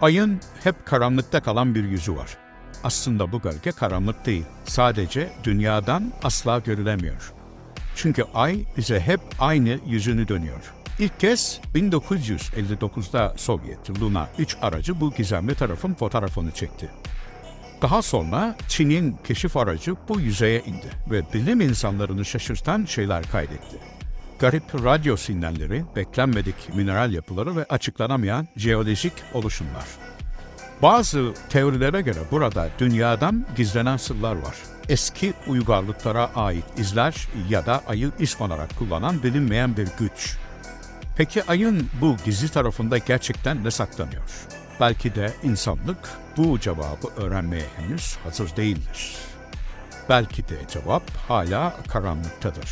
Ayın hep karanlıkta kalan bir yüzü var. Aslında bu gölge karanlık değil. Sadece dünyadan asla görülemiyor. Çünkü ay bize hep aynı yüzünü dönüyor. İlk kez 1959'da Sovyet Luna 3 aracı bu gizemli tarafın fotoğrafını çekti. Daha sonra Çin'in keşif aracı bu yüzeye indi ve bilim insanlarını şaşırtan şeyler kaydetti. Garip radyo sinyalleri, beklenmedik mineral yapıları ve açıklanamayan jeolojik oluşumlar. Bazı teorilere göre burada dünyadan gizlenen sırlar var. Eski uygarlıklara ait izler ya da ayı iz olarak kullanan bilinmeyen bir güç. Peki ayın bu gizli tarafında gerçekten ne saklanıyor? Belki de insanlık bu cevabı öğrenmeye henüz hazır değildir. Belki de cevap hala karanlıktadır.